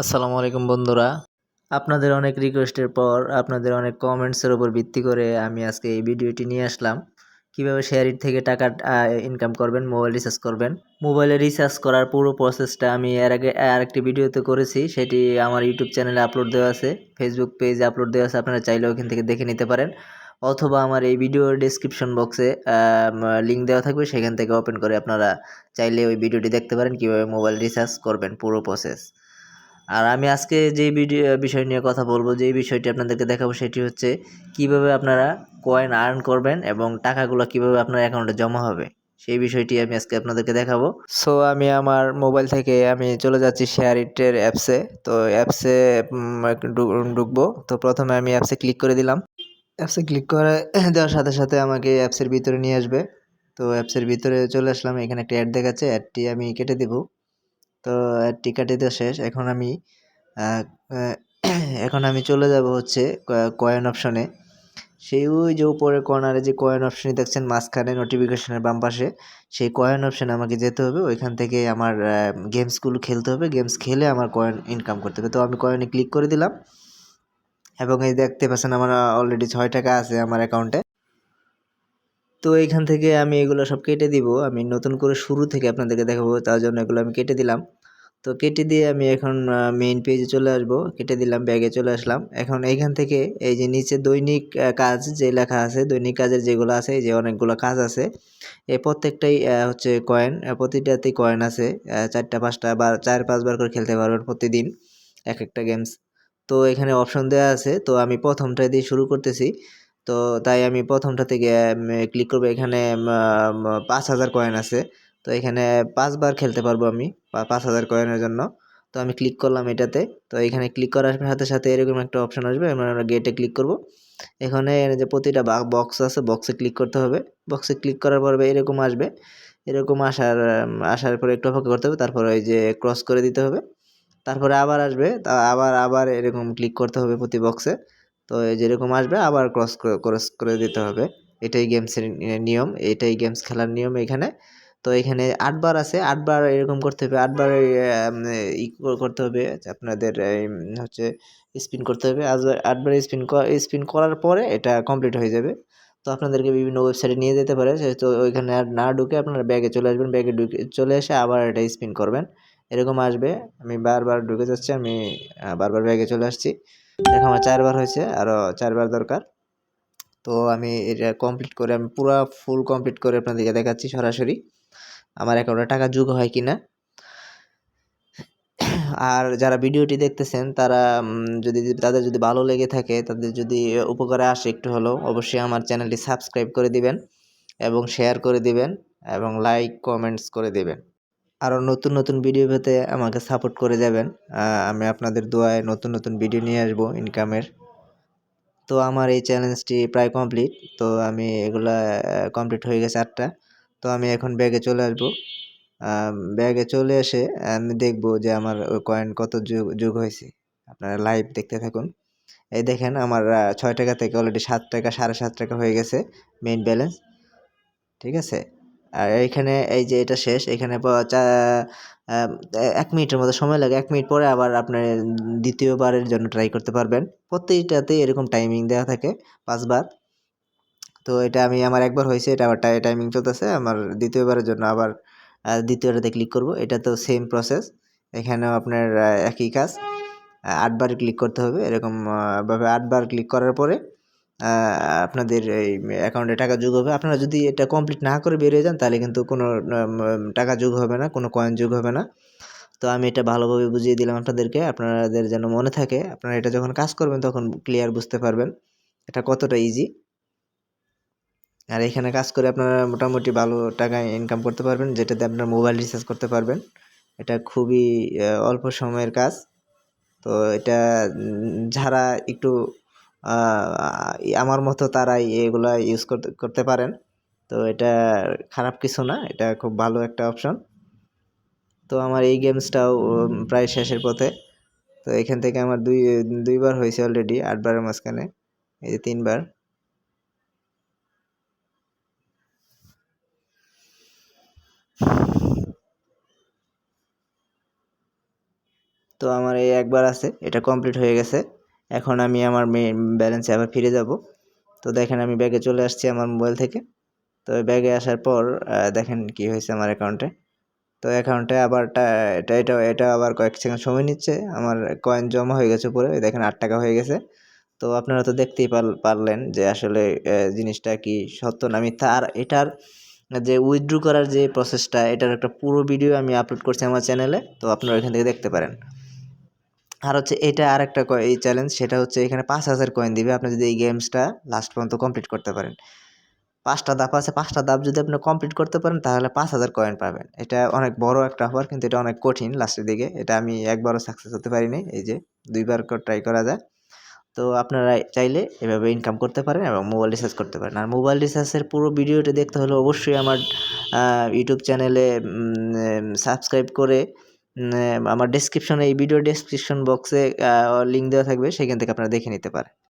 আসসালামু আলাইকুম বন্ধুরা। আপনাদের অনেক রিকোয়েস্টের পর আপনাদের অনেক কমেন্টসের উপর ভিত্তি করে আমি আজকে এই ভিডিওটি নিয়ে আসলাম। কীভাবে শেয়ারিট থেকে টাকা ইনকাম করবেন মোবাইল রিচার্জ করবেন? মোবাইলে রিচার্জ করার পুরো প্রসেসটা আমি এর আগে আরেকটি ভিডিওতে করেছি। সেটি আমার ইউটিউব চ্যানেলে আপলোড দেওয়া আছে। ফেসবুক পেজে আপলোড দেওয়া আছে। আপনারা চাইলে ওখান থেকে দেখে নিতে পারেন। অথবা আমার এই ভিডিওর ডিসক্রিপশন বক্সে লিঙ্ক দেওয়া থাকবে। সেখান থেকে ওপেন করে আপনারা চাইলে ওই ভিডিওটি দেখতে পারেন। কীভাবে মোবাইল রিচার্জ করবেন পুরো প্রসেস আর আমি আজকে যে ভিডিও বিষয় নিয়ে কথা বলব যেই বিষয়টি আপনাদেরকে দেখাবো সেটি হচ্ছে কীভাবে আপনারা কয়েন আর্ন করবেন এবং টাকাগুলো কীভাবে আপনার অ্যাকাউন্টে জমা হবে, সেই বিষয়টি আমি আজকে আপনাদেরকে দেখাবো। সো আমি আমার মোবাইল থেকে আমি চলে যাচ্ছি শেয়ার ইটের অ্যাপসে তো অ্যাপসে ঢুকবো। তো প্রথমে আমি অ্যাপসে ক্লিক করে দিলাম। অ্যাপসে ক্লিক করে দেওয়ার সাথে সাথে আমাকে অ্যাপসের ভিতরে নিয়ে আসবে। তো অ্যাপসের ভিতরে চলে আসলাম। এখানে একটা অ্যাড দেখাচ্ছে। অ্যাডটি আমি কেটে দেবো। তো টিকাটি তো শেষ। এখন আমি এখন আমি চলে যাব হচ্ছে কয়েন অপশনে সেই ওই যে উপরে কর্নারে যে কয়েন অপশানে দেখছেন, মাঝখানে নোটিফিকেশনের বাম পাশে, সেই কয়েন অপশানে আমাকে যেতে হবে। ওইখান থেকে আমার গেমসগুলো খেলতে হবে। গেমস খেলে আমার কয়েন ইনকাম করতে হবে। তো আমি কয়েনে ক্লিক করে দিলাম। এবং এই দেখতে পাচ্ছেন, আমার অলরেডি ছয় টাকা আছে আমার অ্যাকাউন্টে তো এইখান থেকে আমি এগুলো সব কেটে দিব। আমি নতুন করে শুরু থেকে আপনাদেরকে দেখাবো, তার জন্য এগুলো আমি কেটে দিলাম। তো কেটে দিয়ে আমি এখন মেইন পেজে চলে আসব। কেটে দিলাম ব্যাগে চলে আসলাম। এখন এইখান থেকে এই যে নিচে দৈনিক কাজ যে লেখা আছে, দৈনিক কাজের যেগুলো আছে যে অনেকগুলো কাজ আছে এই প্রত্যেকটাই হচ্ছে কয়েন প্রতিটাতেই কয়েন আছে। চারটা, পাঁচটা বা চার, পাঁচবার করে খেলতে পারবেন প্রতিদিন, এক একটা গেমস তো এখানে অপশন দেওয়া আছে। তো আমি প্রথমটা দিয়ে শুরু করতেছি। তো তাই আমি প্রথমটা থেকে ক্লিক করব। এখানে পাঁচ হাজার কয়েন আছে। তো এখানে পাঁচবার খেলতে পারব আমি পাঁচ হাজার কয়েনের জন্য। তো আমি ক্লিক করলাম এটাতে। তো এখানে ক্লিক করার সাথে সাথে এরকম একটা অপশন আসবে। আমরা গেটে ক্লিক করব। এখানে যে প্রতিটা বক্স আছে বক্সে ক্লিক করতে হবে। বক্সে ক্লিক করার পর এরকম আসবে। এরকম আসার আসার পরে একটু অপেক্ষা করতে হবে। তারপর ওই যে ক্রস করে দিতে হবে। তারপরে আবার আসবে। তা আবার আবার এরকম ক্লিক করতে হবে প্রতি বক্সে তো যেরকম আসবে আবার ক্রস ক্রস করে দিতে হবে। এটাই গেমসের নিয়ম, এটাই গেমস খেলার নিয়ম এখানে। তো এখানে আটবার আছে, আটবার এরকম করতে হবে, আটবার ই করতে হবে, আপনাদের হচ্ছে স্পিন করতে হবে। আটবার স্পিন স্পিন করার পরে এটা কমপ্লিট হয়ে যাবে। তো আপনাদেরকে বিভিন্ন ওয়েবসাইটে নিয়ে যেতে পারে তো ওইখানে আর না ঢুকে আপনারা ব্যাগে চলে আসবেন ব্যাগে ঢুকে, চলে এসে আবার এটা স্পিন করবেন। এরকম আসবে, আমি বারবার ঢুকে যাচ্ছি, আমি বারবার ব্যাগে চলে আসছি। এখন আমার চারবার হয়েছে আরও চারবার দরকার। তো আমি এটা কমপ্লিট করে, আমি পুরো ফুল কমপ্লিট করে আপনাদেরকে দেখাচ্ছি সরাসরি, আমার অ্যাকাউন্টে টাকা যোগ হয় কি না আর যারা ভিডিওটি দেখতেছেন, তারা যদি, তাদের যদি ভালো লেগে থাকে, তাদের যদি উপকারে আসে একটু হলেও, অবশ্যই আমার চ্যানেলটি সাবস্ক্রাইব করে দিবেন এবং শেয়ার করে দিবেন এবং লাইক কমেন্টস করে দিবেন। আরও নতুন নতুন ভিডিও পেতে আমাকে সাপোর্ট করে যাবেন। আমি আপনাদের দোয়ায় নতুন নতুন ভিডিও নিয়ে আসব ইনকামের তো আমার এই চ্যালেঞ্জটি প্রায় কমপ্লিট তো আমি এগুলা কমপ্লিট হয়ে গেছে আটটা। তো আমি এখন ব্যাগে চলে আসব। ব্যাগে চলে এসে আমি দেখব যে আমার কয়েন কত যুগ যুগ হয়েছে। আপনারা লাইভ দেখতে থাকুন। এই দেখেন আমার ছয় টাকা থেকে অলরেডি সাত টাকা, সাড়ে সাত টাকা হয়ে গেছে মেইন ব্যালেন্স ঠিক আছে? আর এইখানে এই যে এটা শেষ, এখানে এক মিনিটের মতো সময় লাগে, এক মিনিট পরে আবার আপনার দ্বিতীয়বারের জন্য ট্রাই করতে পারবেন। প্রত্যেকটাতে এরকম টাইমিং দেওয়া থাকে পাঁচবার। তো এটা আমি, আমার একবার হয়েছে, এটা আবার টাইমিং চলতেছে, আমার দ্বিতীয়বারের জন্য আবার দ্বিতীয়টাতে ক্লিক করব। এটা তো সেম প্রসেস এখানেও আপনার একই কাজ। আটবার ক্লিক করতে হবে, এরকম ভাবে আটবার ক্লিক করার পরে আপনাদের এই অ্যাকাউন্টে টাকা যোগ হবে। আপনারা যদি এটা কমপ্লিট না করে বেরিয়ে যান, তাহলে কিন্তু কোনো টাকা যোগ হবে না, কোনো কয়েন যোগ হবে না। তো আমি এটা ভালোভাবে বুঝিয়ে দিলাম আপনাদেরকে। আপনাদের যেন মনে থাকে, আপনারা এটা যখন কাজ করবেন, তখন ক্লিয়ার বুঝতে পারবেন এটা কতটা ইজি আর এখানে কাজ করে আপনারা মোটামুটি ভালো টাকা ইনকাম করতে পারবেন, যেটাতে আপনার মোবাইল রিচার্জ করতে পারবেন। এটা খুবই অল্প সময়ের কাজ। তো এটা যারা একটু আমার মতো তারাই এগুলা ইউজ করতে করতে পারেন। তো এটা খারাপ কিছু না, এটা খুব ভালো একটা অপশন তো আমার এই গেমসটাও প্রায় শেষের পথে। তো এখান থেকে আমার দুই, দুইবার হয়েছে অলরেডি আটবারের মাঝখানে, এই যে তিনবার। তো আমার এই একবার আছে, এটা কমপ্লিট হয়ে গেছে। এখন আমি আমার ব্যালেন্সে আবার ফিরে যাব। তো দেখেন আমি ব্যাগে চলে আসছি আমার মোবাইল থেকে। তো ব্যাগে আসার পর দেখেন কি হয়েছে আমার অ্যাকাউন্টে তো অ্যাকাউন্টে আবার এটা এটা এটা আবার কয়েক সেকেন্ড সময় নিচ্ছে। আমার কয়েন জমা হয়ে গেছে পরে। দেখেন আট টাকা হয়ে গেছে। তো আপনারা তো দেখতেই পারলেন যে আসলে জিনিসটা কি সত্য না মিথ্যা। আর এটার যে উইথড্রু করার যে প্রসেসটা এটার একটা পুরো ভিডিও আমি আপলোড করছি আমার চ্যানেলে তো আপনারা এখান থেকে দেখতে পারেন। আর হচ্ছে এটা আর একটা এই চ্যালেঞ্জ সেটা হচ্ছে এখানে পাঁচ হাজার কয়েন দিবে। আপনি যদি এই গেমসটা লাস্ট পর্যন্ত কমপ্লিট করতে পারেন। পাঁচটা ধাপ আছে, পাঁচটা ধাপ যদি আপনি কমপ্লিট করতে পারেন, তাহলে পাঁচ হাজার কয়েন পাবেন। এটা অনেক বড় একটা অফার কিন্তু এটা অনেক কঠিন লাস্টের দিকে। এটা আমি একবারও সাকসেস হতে পারিনি, এই যে দুইবার ট্রাই করা যায়। তো আপনারা চাইলে এভাবে ইনকাম করতে পারেন এবং মোবাইল রিচার্জ করতে পারেন। আর মোবাইল রিচার্জের পুরো ভিডিওটি দেখতে হলে অবশ্যই আমার ইউটিউব চ্যানেলে সাবস্ক্রাইব করে আমার ডেসক্রিপশনে এই ভিডিও ডেসক্রিপশন বক্সে লিঙ্ক দেওয়া থাকবে, সেখান থেকে আপনারা দেখে নিতে পারেন।